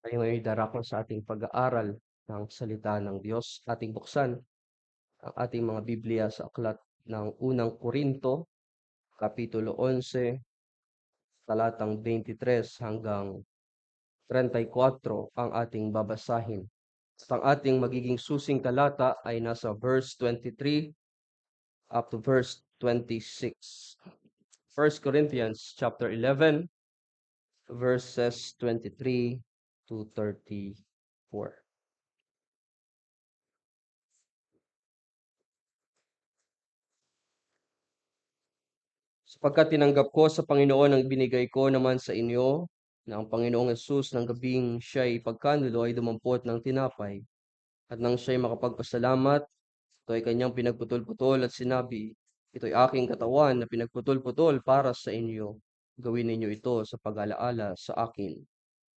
Tayo ngayon darako sa ating pag-aaral ng salita ng Diyos. Ating buksan ang ating mga Biblia sa aklat ng unang Korinto, Kapitulo 11, talatang 23 hanggang 34 ang ating babasahin. At ang ating magiging susing talata ay nasa verse 23 up to verse 26. 1 Corinthians chapter 11 verses 23 to 34. Sapagkat tinanggap ko sa Panginoon ang binigay ko naman sa inyo na ang Panginoong Yesus ng gabing siya'y pagkanulo ay dumampot ng tinapay. At nang siya'y makapagpasalamat, ito ay kanyang pinagputol-putol at sinabi, Ito'y aking katawan na pinagputol-putol para sa inyo. Gawin ninyo ito sa pag-alaala sa akin.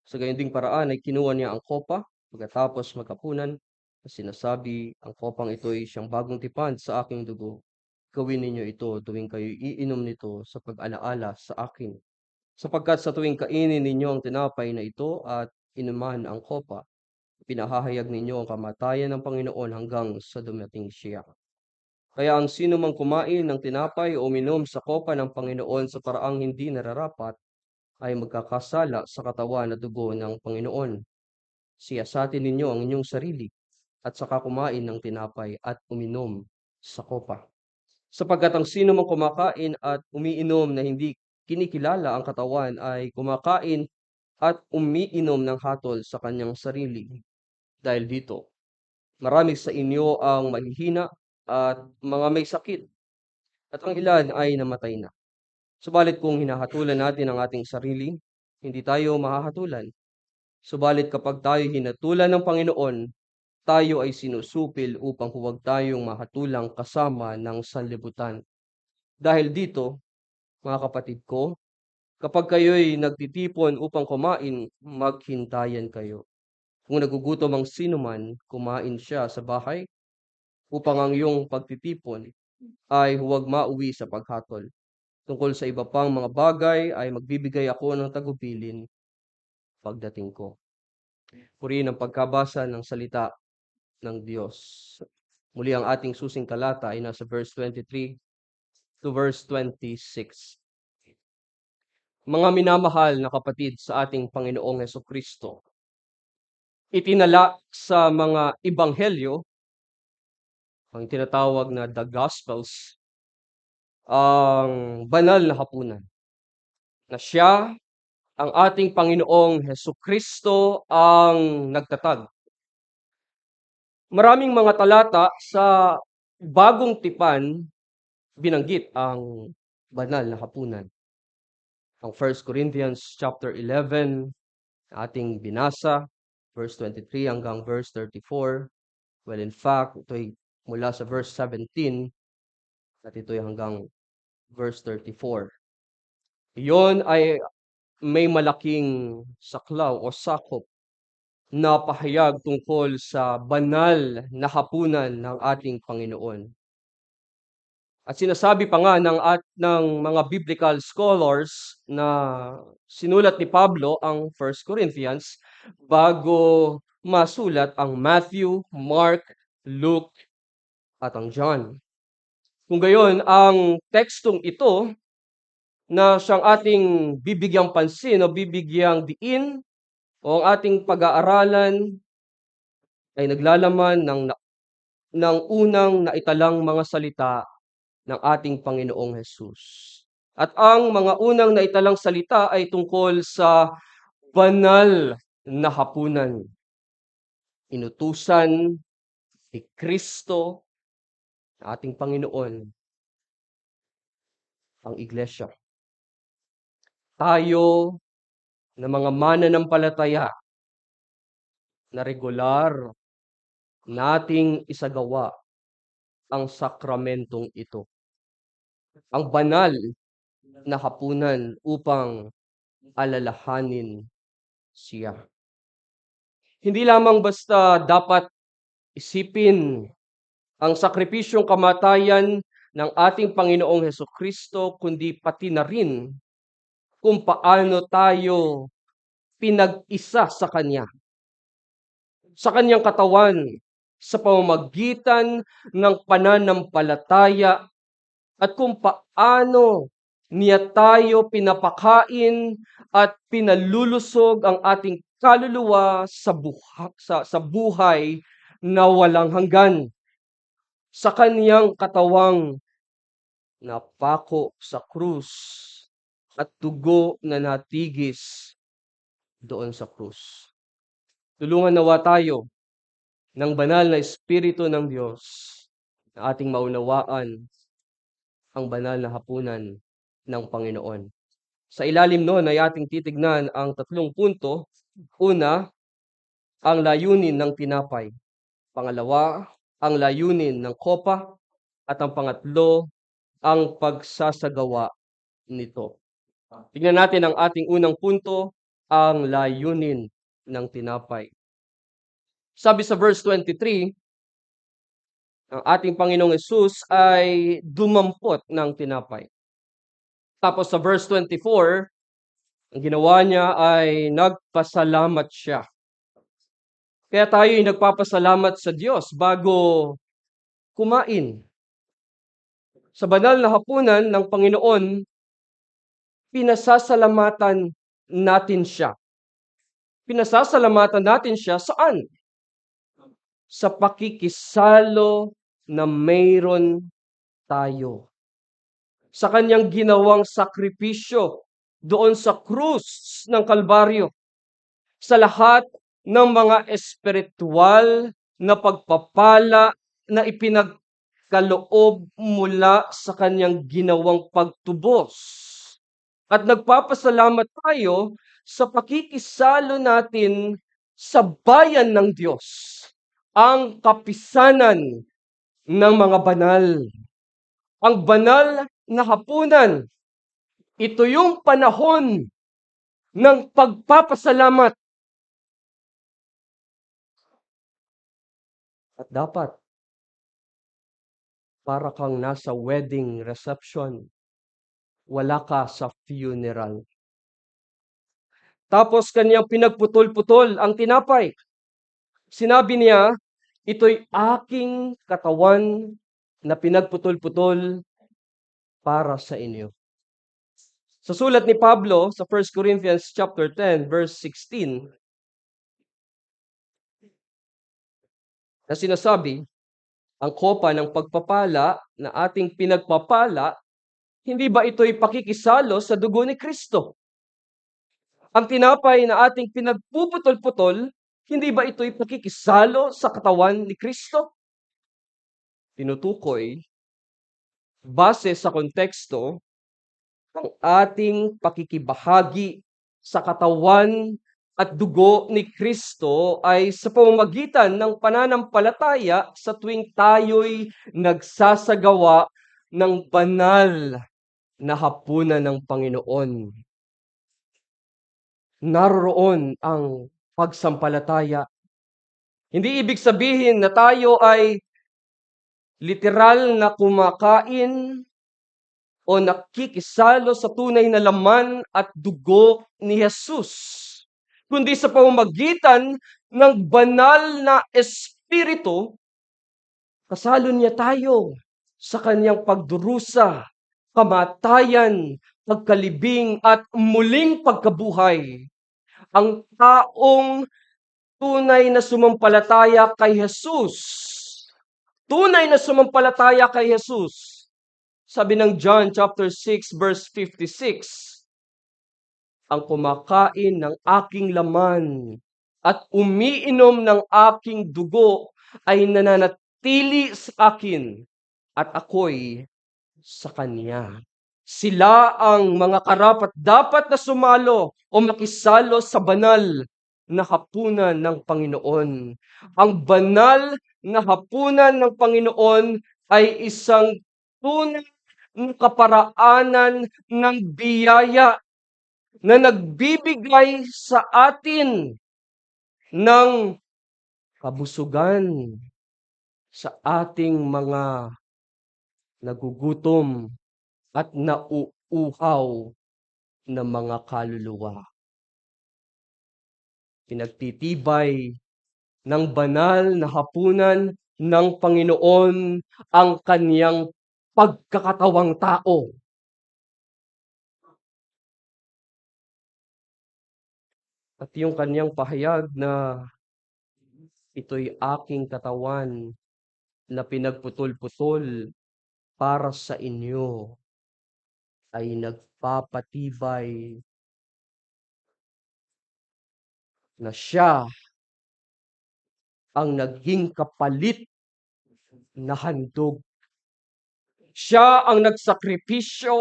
Sa gayon ding paraan ay kinuha niya ang kopa pagkatapos magkapunan at sinasabi, ang kopang ito ay siyang bagong tipan sa aking dugo. Gawin ninyo ito tuwing kayo iinom nito sa pag-alaala sa akin. Sapagkat sa tuwing kainin ninyo ang tinapay na ito at inuman ang kopa, pinahahayag ninyo ang kamatayan ng Panginoon hanggang sa dumating siya. Kaya ang sino mang kumain ng tinapay o uminom sa kopa ng Panginoon sa paraang hindi nararapat, ay magkakasala sa katawan at dugo ng Panginoon. Siyasatin ninyo ang inyong sarili at saka kumain ng tinapay at uminom sa kopa. Sapagkat ang sino mang kumakain at umiinom na hindi kinikilala ang katawan ay kumakain at umiinom ng hatol sa kanyang sarili. Dahil dito, marami sa inyo ang mahihina at mga may sakit, at ang ilan ay namatay na. Subalit kung hinahatulan natin ang ating sarili, hindi tayo mahahatulan. Subalit kapag tayo hinatulan ng Panginoon, tayo ay sinusupil upang huwag tayong mahatulang kasama ng sanlibutan. Dahil dito, mga kapatid ko, kapag kayo'y nagtitipon upang kumain, maghintayan kayo. Kung nagugutom ang sinuman, kumain siya sa bahay upang ang iyong pagtitipon ay huwag mauwi sa paghatol. Tungkol sa iba pang mga bagay ay magbibigay ako ng tagubilin pagdating ko. Purihin ang pagkabasa ng salita ng Diyos. Muli ang ating susing talata ay nasa verse 23 to verse 26. Mga minamahal na kapatid sa ating Panginoong Heso Kristo, itinala sa mga ibanghelyo, ang tinatawag na the Gospels, ang banal na hapunan, na siya, ang ating Panginoong Heso Kristo, ang nagtatag. Maraming mga talata sa bagong tipan binanggit ang banal na hapunan. Ang 1 Corinthians chapter 11 ating binasa, verse 23 hanggang verse 34. Well, in fact, ito'y mula sa verse 17 at ito'y hanggang verse 34. Iyon ay may malaking saklaw o sakop na pahayag tungkol sa banal na hapunan ng ating Panginoon. At sinasabi pa nga ng, at, ng mga biblical scholars na sinulat ni Pablo ang 1 Corinthians bago masulat ang Matthew, Mark, Luke, at ang John. Kung gayon, ang tekstong ito na siyang ating bibigyang pansin o bibigyang diin o ang ating pag-aaralan ay naglalaman ng, ng unang naitalang mga salita ng ating Panginoong Hesus. At ang mga unang naitalang salita ay tungkol sa banal na hapunan. Inutusan ni Kristo, ating Panginoon, ang iglesia. Tayo na mga mananampalataya na regular nating isagawa ang sakramentong ito. Ang banal na hapunan upang alalahanin siya. Hindi lamang basta dapat isipin ang sakripisyong kamatayan ng ating Panginoong Heso Kristo, kundi pati na rin kung paano tayo pinag-isa sa Kanya, sa Kanyang katawan, sa pamamagitan ng pananampalataya at kung paano niya tayo pinapakain at pinalulusog ang ating kaluluwa sa, buha, sa, sa buhay na walang hanggan. Sa Kanyang katawang napako sa krus at dugo na natigis doon sa krus. Tulungan nawa tayo ng banal na Espiritu ng Diyos na ating maunawaan ang banal na hapunan ng Panginoon. Sa ilalim noon ay ating titignan ang tatlong punto. Una, ang layunin ng tinapay. Pangalawa, ang layunin ng kopa. At ang pangatlo, ang pagsasagawa nito. Tingnan natin ang ating unang punto, ang layunin ng tinapay. Sabi sa verse 23, ang ating Panginoong Yesus ay dumampot ng tinapay. Tapos sa verse 24, ang ginawa niya ay nagpasalamat siya. Kaya tayo ay nagpapasalamat sa Diyos bago kumain. Sa banal na hapunan ng Panginoon, pinasasalamatan natin siya. Pinasasalamatan natin siya saan? Sa pakikisalo na mayroon tayo. Sa kanyang ginawang sakripisyo doon sa krus ng Kalbaryo. Sa lahat ng mga espiritual na pagpapala na ipinagkaloob mula sa kanyang ginawang pagtubos. At nagpapasalamat tayo sa pakikisalo natin sa bayan ng Diyos, ang kapisanan ng mga banal. Ang banal na hapunan, ito yung panahon ng pagpapasalamat. At dapat, para kang nasa wedding reception, wala ka sa funeral. Tapos kanyang pinagputol-putol ang tinapay. Sinabi niya, ito'y aking katawan na pinagputol-putol para sa inyo. Sa sulat ni Pablo sa 1 Corinthians chapter 10 verse 16 na sinasabi, ang kopa ng pagpapala na ating pinagpapala, hindi ba ito'y pakikisalo sa dugo ni Kristo? Ang tinapay na ating pinagpuputol-putol, hindi ba ito'y pakikisalo sa katawan ni Kristo? Tinutukoy, base sa konteksto, ang ating pakikibahagi sa katawan at dugo ni Kristo ay sa pamamagitan ng pananampalataya sa tuwing tayo'y nagsasagawa ng banal na hapunan ng Panginoon. Naroon ang pagsampalataya. Hindi ibig sabihin na tayo ay literal na kumakain o nakikisalo sa tunay na laman at dugo ni Jesus, kundi sa pamamagitan ng banal na espiritu, kasalo niya tayo sa kanyang pagdurusa, kamatayan, pagkalibing at muling pagkabuhay. Ang taong tunay na sumampalataya kay Jesus, tunay na sumampalataya kay Jesus, sabi ng John chapter 6 verse 56, ang kumakain ng aking laman at umiinom ng aking dugo ay nananatili sa akin at ako'y sa kanya. Sila ang mga karapat dapat na sumalo o makisalo sa banal na hapunan ng Panginoon. Ang banal na hapunan ng Panginoon ay isang tunay na kaparaanan ng biyaya na nagbibigay sa atin ng kabusugan sa ating mga nagugutom at nauuhaw na mga kaluluwa. Pinagtitibay ng banal na hapunan ng Panginoon ang kaniyang pagkakatawang tao. At yung kaniyang pahayag na ito'y aking katawan na pinagputol-putol para sa inyo ay nagpapatibay na siya ang naging kapalit na handog. Siya ang nagsakripisyo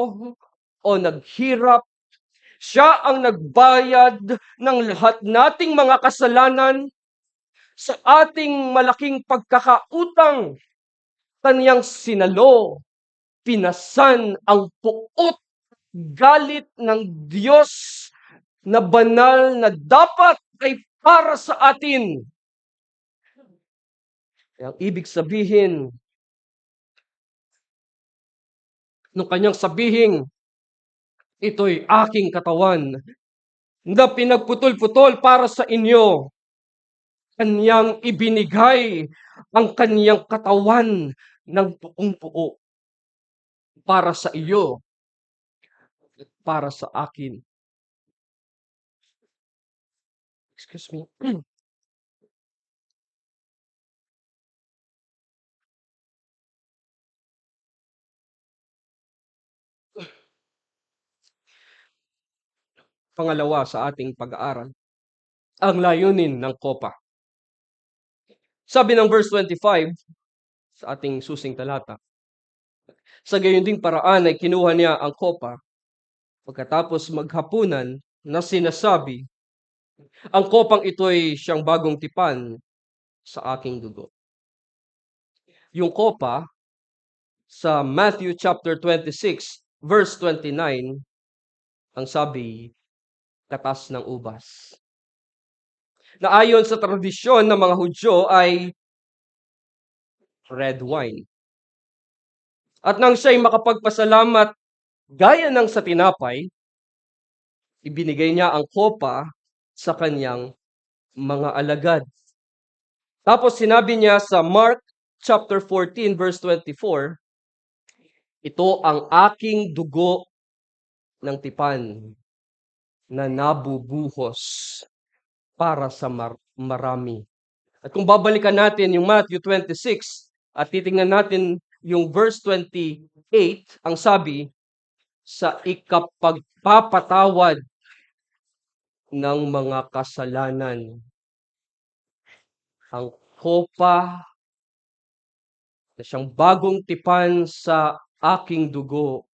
o naghirap. Siya ang nagbayad ng lahat nating mga kasalanan sa ating malaking pagkakautang. Kaniyang sinalo, pinasan ang puot galit ng Diyos na banal na dapat ay para sa atin. Ang ibig sabihin, nung kanyang sabihin, ito'y aking katawan na pinagputol-putol para sa inyo. Kanyang ibinigay ang kanyang katawan ng buong buo para sa iyo at para sa akin. Excuse me. Pangalawa sa ating pag-aaral, ang layunin ng kopa. Sabi ng verse 25 sa ating susing talata, sa gayon ding paraan ay kinuha niya ang kopa pagkatapos maghapunan na sinasabi, ang kopang ito'y siyang bagong tipan sa aking dugo. Yung kopa sa Matthew chapter 26 verse 29 ang sabi katas ng ubas. Na ayon sa tradisyon ng mga Hudyo ay red wine. At nang siya'y makapagpasalamat gaya ng sa tinapay, ibinigay niya ang kopa sa kanyang mga alagad. Tapos sinabi niya sa Mark chapter 14 verse 24, ito ang aking dugo ng tipan na nabubuhos para sa mar- marami. At kung babalikan natin yung Matthew 26 at titingnan natin yung verse 28, ang sabi, sa ikapagpapatawad ng mga kasalanan. Ang kopa na siyang bagong tipan sa aking dugo.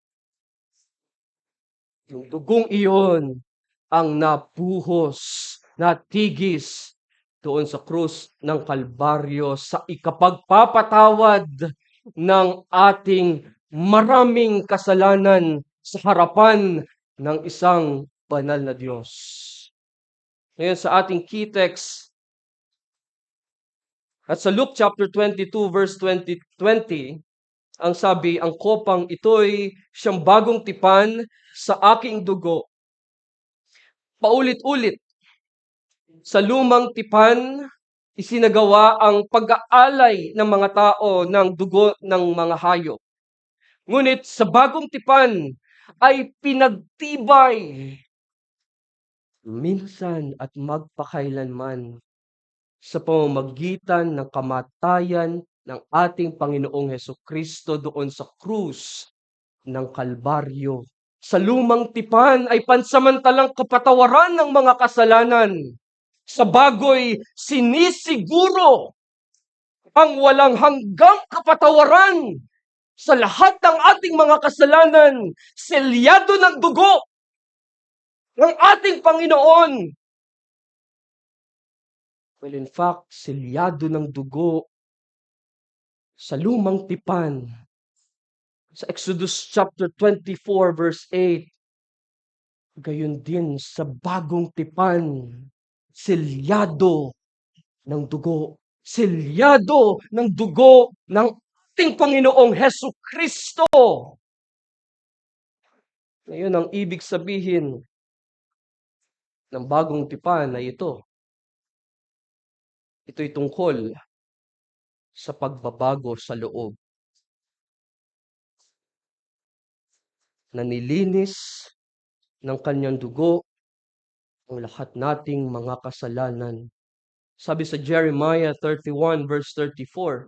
Yung dugong iyon ang nabuhos, natigis doon sa krus ng Kalbaryo sa ikapagpapatawad ng ating maraming kasalanan sa harapan ng isang banal na Diyos. Ngayon sa ating key text, at sa Luke chapter 22 verse 20, 20 ang sabi, ang kopang ito'y siyang bagong tipan sa aking dugo. Paulit-ulit, sa lumang tipan, isinagawa ang pag-aalay ng mga tao ng dugo ng mga hayop. Ngunit sa bagong tipan ay pinagtibay minsan at magpakailanman sa pamamagitan ng kamatayan ng ating Panginoong Heso Kristo doon sa krus ng Kalbaryo. Sa lumang tipan ay pansamantalang kapatawaran ng mga kasalanan. Sa bagoy, sinisiguro ang walang hanggang kapatawaran sa lahat ng ating mga kasalanan, selyado ng dugo ng ating Panginoon. Well, in fact, selyado ng dugo sa lumang tipan. Sa Exodus chapter 24 verse 8, gayon din sa bagong tipan, selyado ng dugo. Selyado ng dugo ng ating Panginoong Heso Kristo. Ngayon, ang ibig sabihin ng bagong tipan ay ito. Ito'y tungkol sa pagbabago sa loob. Na nilinis ng kanyang dugo ang lahat nating mga kasalanan. Sabi sa Jeremiah 31 verse 34,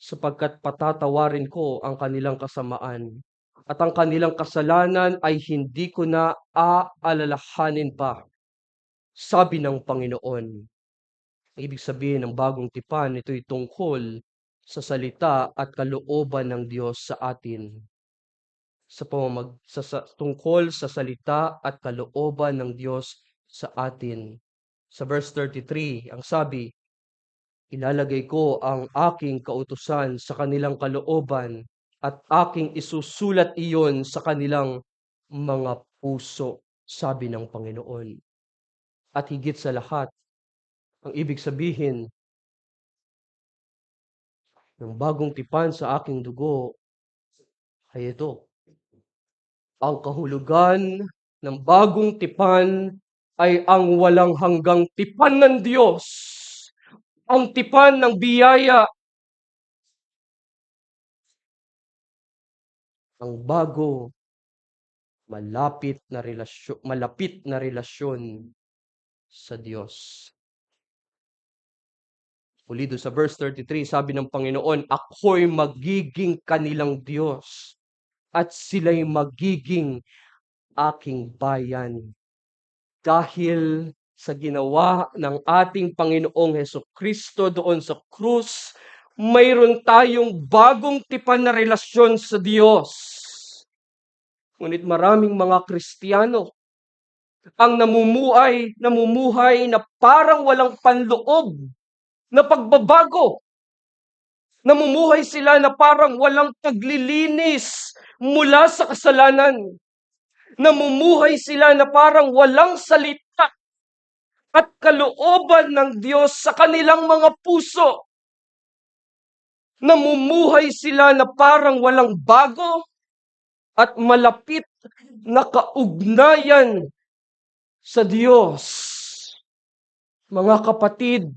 sapagkat patatawarin ko ang kanilang kasamaan at ang kanilang kasalanan ay hindi ko na aalalahanin pa. Sabi ng Panginoon. Ang ibig sabihin ng bagong tipan, ito'y tungkol sa salita at kalooban ng Diyos sa atin. Sa pamamag sa, sa tungkol sa salita at kalooban ng Diyos sa atin. Sa verse 33, ang sabi, Ilalagay ko ang aking kautusan sa kanilang kalooban at aking isusulat iyon sa kanilang mga puso, sabi ng Panginoon. At higit sa lahat, ang ibig sabihin ng bagong tipan sa aking dugo ay ito. Ang kahulugan ng bagong tipan ay ang walang hanggang tipan ng Diyos. Ang tipan ng biyaya. Ang bago, malapit na relasyon, malapit na relasyon sa Diyos. Uli doon sa verse 33, sabi ng Panginoon, Ako'y magiging kanilang Diyos at sila'y magiging aking bayan. Dahil sa ginawa ng ating Panginoong Heso Kristo doon sa krus, mayroon tayong bagong tipan na relasyon sa Diyos. Ngunit maraming mga Kristiyano ang namumuhay, namumuhay na parang walang panloob na pagbabago. Namumuhay sila na parang walang paglilinis mula sa kasalanan. Namumuhay sila na parang walang salita at kalooban ng Diyos sa kanilang mga puso. Namumuhay sila na parang walang bago at malapit na kaugnayan sa Diyos. Mga kapatid,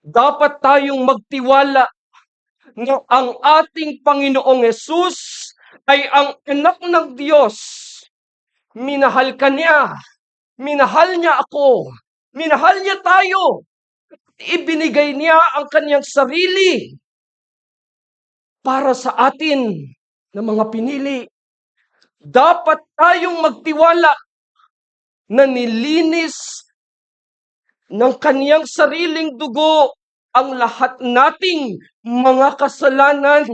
dapat tayong magtiwala ang ating Panginoong Yesus ay ang anak ng Diyos. Minahal ka niya. Minahal niya ako. Minahal niya tayo. Ibinigay niya ang kanyang sarili para sa atin na mga pinili. Dapat tayong magtiwala na nilinis ng kaniyang sariling dugo ang lahat nating mga kasalanan.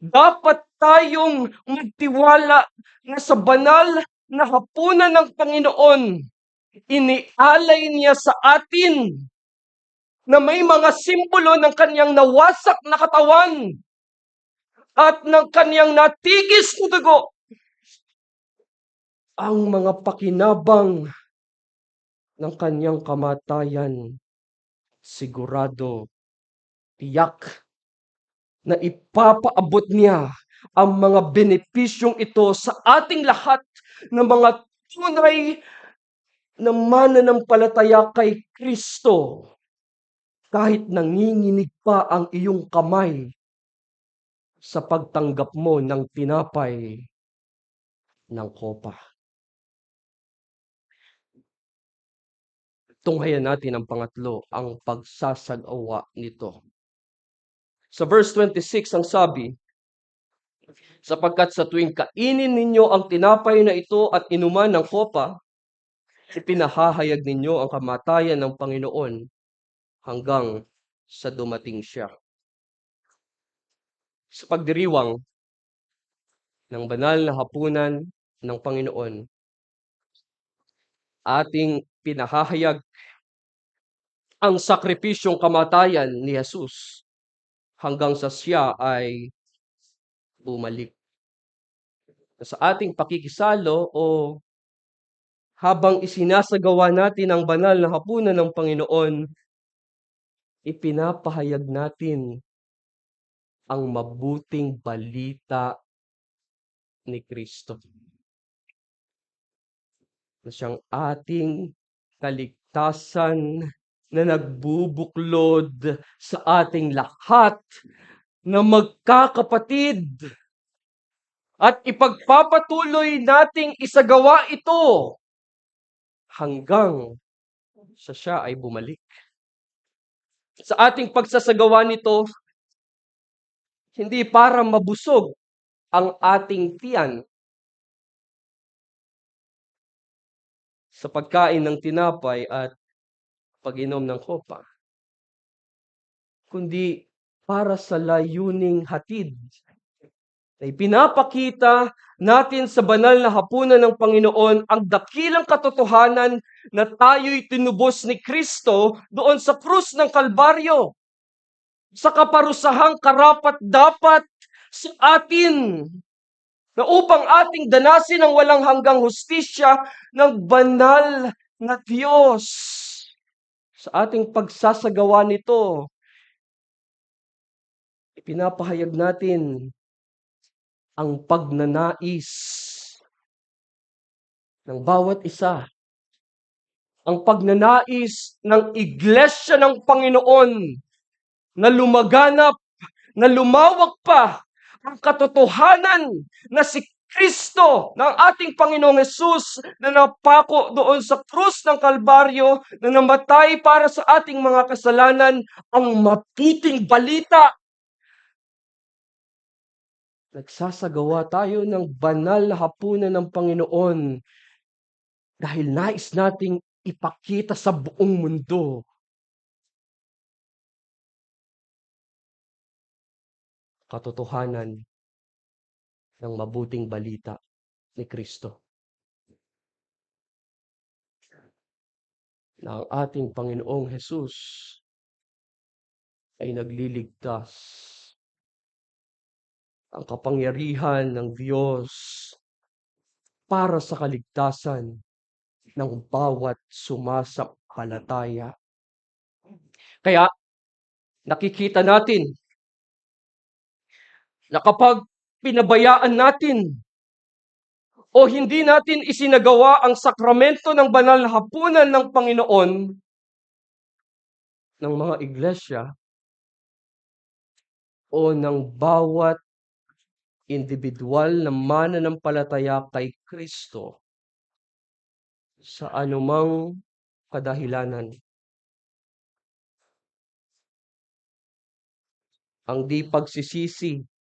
Dapat tayong magtiwala na sa banal na hapunan ng Panginoon, inialay niya sa atin na may mga simbolo ng kaniyang nawasak na katawan at ng kaniyang natigis na dugo. Ang mga pakinabang ng kanyang kamatayan, sigurado, tiyak, na ipapaabot niya ang mga benepisyong ito sa ating lahat ng mga tunay na mananampalataya kay Kristo. Kahit nanginginig pa ang iyong kamay sa pagtanggap mo ng tinapay ng kopa. Tunghayan natin ang pangatlo, ang pagsasagawa nito. Sa verse 26, ang sabi, sapagkat sa tuwing kainin ninyo ang tinapay na ito at inuman ng kopa, ipinahahayag ninyo ang kamatayan ng Panginoon hanggang sa dumating siya. Sa pagdiriwang ng banal na hapunan ng Panginoon, ating pinahahayag ang sakripisyong kamatayan ni Jesus hanggang sa siya ay bumalik. Sa ating pakikisalo o habang isinasagawa natin ang banal na hapunan ng Panginoon, ipinapahayag natin ang mabuting balita ni Kristo. Na siyang ating kaligtasan na nagbubuklod sa ating lahat na magkakapatid at ipagpapatuloy nating isagawa ito hanggang sa siya ay bumalik. Sa ating pagsasagawa nito, hindi para mabusog ang ating tiyan sa pagkain ng tinapay at pag-inom ng kopa, kundi para sa layuning hatid na ipinapakita natin sa banal na hapunan ng Panginoon ang dakilang katotohanan na tayo'y tinubos ni Kristo doon sa krus ng Kalbaryo. Sa kaparusahang karapat dapat sa atin na upang ating danasin ang walang hanggang hustisya ng banal na Diyos. Sa ating pagsasagawa nito, ipinapahayag natin ang pagnanais ng bawat isa. Ang pagnanais ng iglesia ng Panginoon na lumaganap, na lumawak pa ang katotohanan na si Kristo ng ating Panginoong Yesus na napako doon sa krus ng Kalbaryo na namatay para sa ating mga kasalanan ang mabuting balita. Nagsasagawa tayo ng banal na hapunan ng Panginoon dahil nais nating ipakita sa buong mundo katotohanan ng mabuting balita ni Kristo. Na ang ating Panginoong Hesus ay nagliligtas. Ang kapangyarihan ng Diyos para sa kaligtasan ng bawat sumasampalataya. Kaya nakikita natin na kapag pinabayaan natin o hindi natin isinagawa ang sakramento ng banal na hapunan ng Panginoon ng mga iglesia o ng bawat individual na mananampalataya kay Kristo sa anumang kadahilanan. Ang di pagsisisi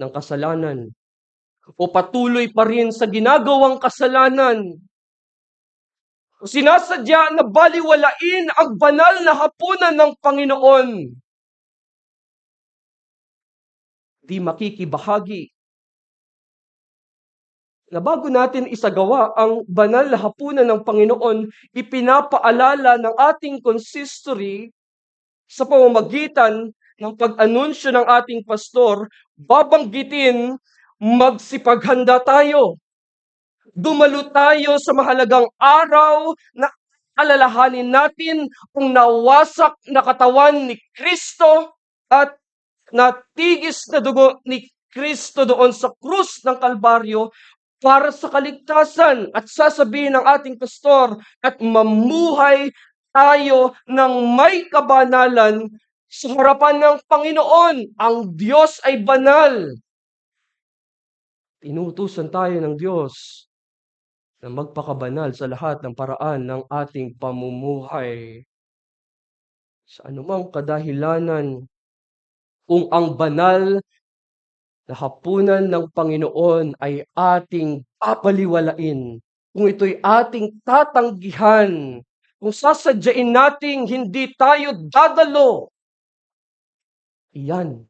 ng kasalanan o patuloy pa rin sa ginagawang kasalanan. Sinasadya na baliwalain ang banal na hapunan ng Panginoon. Di makikibahagi na bago natin isagawa ang banal na hapunan ng Panginoon, ipinapaalala ng ating consistory sa pamamagitan ng pag-anunsyo ng ating pastor, babanggitin, magsipaghanda tayo. Dumalo tayo sa mahalagang araw na alalahanin natin ang nawasak na katawan ni Kristo at natigis na dugo ni Kristo doon sa krus ng Kalbaryo para sa kaligtasan at sasabihin ng ating pastor at mamuhay tayo ng may kabanalan sa harapan ng Panginoon. Ang Diyos ay banal. Inutusan tayo ng Diyos na magpakabanal sa lahat ng paraan ng ating pamumuhay. Sa anumang kadahilanan, kung ang banal na hapunan ng Panginoon ay ating papaliwalain, kung ito'y ating tatanggihan, kung sasadyain nating hindi tayo dadalo, iyan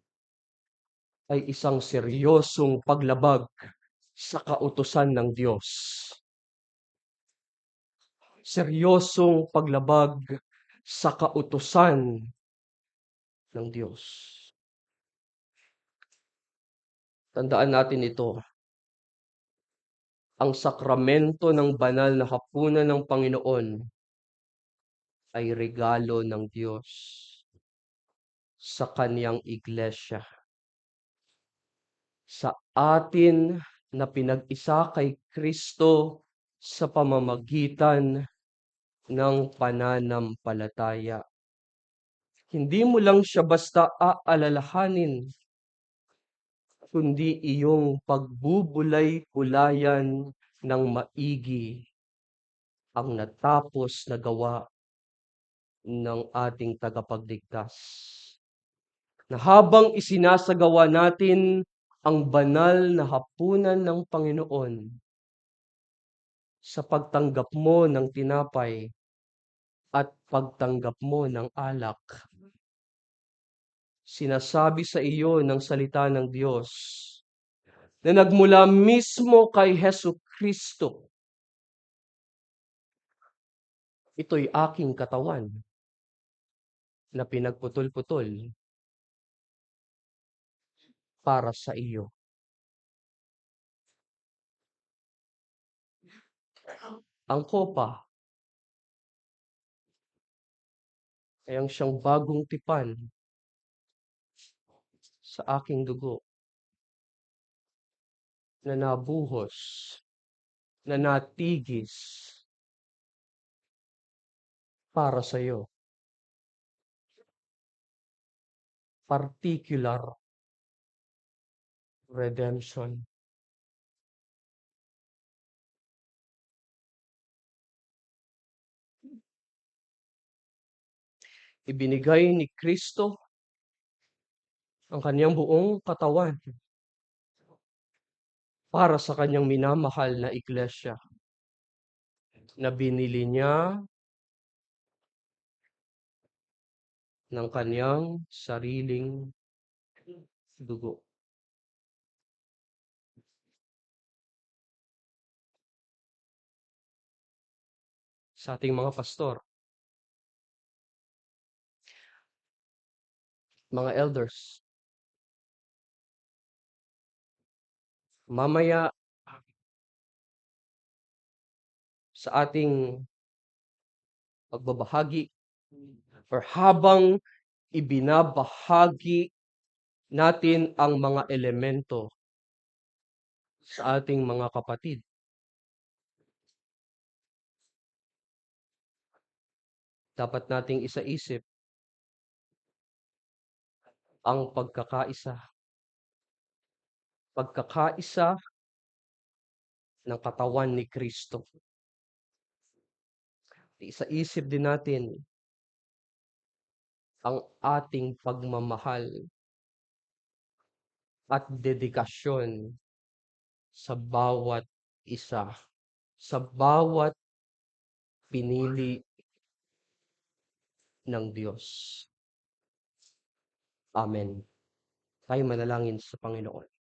ay isang seryosong paglabag sa kautusan ng Diyos. Seryosong paglabag sa kautusan ng Diyos. Tandaan natin ito. Ang sakramento ng banal na hapunan ng Panginoon ay regalo ng Diyos sa kaniyang iglesia. Sa atin na pinag-isa kay Kristo sa pamamagitan ng pananampalataya. Hindi mo lang siya basta aalalahanin, kundi iyong pagbubulay-bulayan ng maigi ang natapos na gawa ng ating tagapagligtas. Na habang isinasagawa natin ang banal na hapunan ng Panginoon, sa pagtanggap mo ng tinapay at pagtanggap mo ng alak, sinasabi sa iyo ng salita ng Diyos na nagmula mismo kay Heso Kristo, ito'y aking katawan na pinagputol-putol para sa iyo. Ang kopa. Ay ang siyang bagong tipan. Sa aking dugo. Na nabuhos, na natigis. Para sa iyo. Particular redemption. Ibinigay ni Kristo ang kanyang buong katawan para sa kanyang minamahal na iglesia na binili niya ng kanyang sariling dugo. Sa ating mga pastor, mga elders, mamaya sa ating pagbabahagi or habang ibinabahagi natin ang mga elemento sa ating mga kapatid. Dapat nating isaisip ang pagkakaisa. Pagkakaisa ng katawan ni Kristo. Isaisip din natin ang ating pagmamahal at dedikasyon sa bawat isa, sa bawat pinili ng Diyos. Amen. Tayo manalangin sa Panginoon.